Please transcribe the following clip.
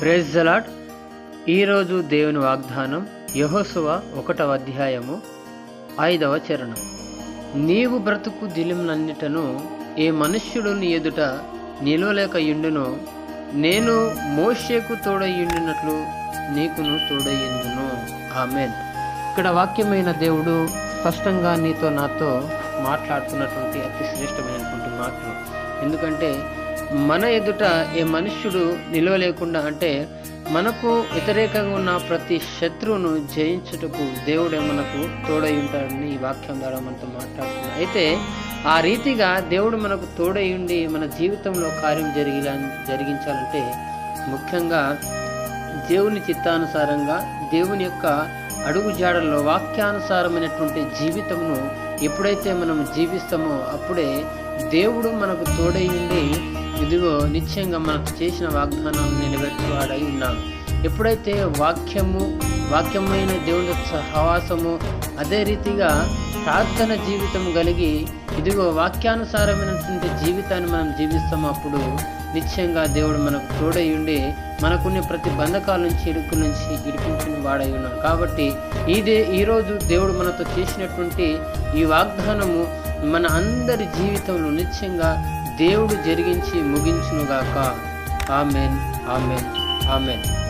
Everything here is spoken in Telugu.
ప్రేజ్ జలాడ్ ఈరోజు దేవుని వాగ్దానం యహోసువ ఒకటవ అధ్యాయము ఐదవ చరణం. నీవు బ్రతుకు దిలిములన్నిటను ఏ మనుష్యుడుని ఎదుట నిలవలేక యుండును నేను మోషేకు తోడయ్యుండినట్లు నీకును తోడయ్యుండును ఆమెన్. ఇక్కడ వాక్యమైన దేవుడు స్పష్టంగా నీతో నాతో మాట్లాడుతున్నటువంటి అతి శ్రేష్టమైనటువంటి మాటలు. ఎందుకంటే మన ఎదుట ఏ మనుష్యుడు నిలవలేకుండా అంటే మనకు వ్యతిరేకంగా ఉన్న ప్రతి శత్రువును జయించుటకు దేవుడే మనకు తోడై ఉంటాడని ఈ వాక్యం ద్వారా మనతో మాట్లాడుతున్నాం. అయితే ఆ రీతిగా దేవుడు మనకు తోడై ఉండి మన జీవితంలో కార్యం జరిగిలా జరిగించాలంటే ముఖ్యంగా దేవుని చిత్తానుసారంగా దేవుని యొక్క అడుగు జాడల్లో వాక్యానుసారమైనటువంటి జీవితమును ఎప్పుడైతే మనం జీవిస్తామో అప్పుడే దేవుడు మనకు తోడై ఉండి ఇదిగో నిశ్చయంగా మనకు చేసిన వాగ్దానాలను నిలబెట్టువాడై ఉన్నాడు. ఎప్పుడైతే వాక్యము వాక్యమైన దేవుని సహవాసము అదే రీతిగా ప్రార్థన జీవితం కలిగి ఇదిగో వాక్యానుసారమైనటువంటి జీవితాన్ని మనం జీవిస్తాము అప్పుడు నిశ్చయంగా దేవుడు మనకు తోడై ఉండి మనకున్న ప్రతి బంధకాల నుంచి ఇరుకు నుంచి ఇడిపించిన వాడై ఉన్నాడు. కాబట్టి ఇదే ఈరోజు దేవుడు మనతో చేసినటువంటి ఈ వాగ్దానము మన అందరి జీవితంలో నిశ్చయంగా దేవుడు జరిగించి ముగించునుగాక. Amen amen amen.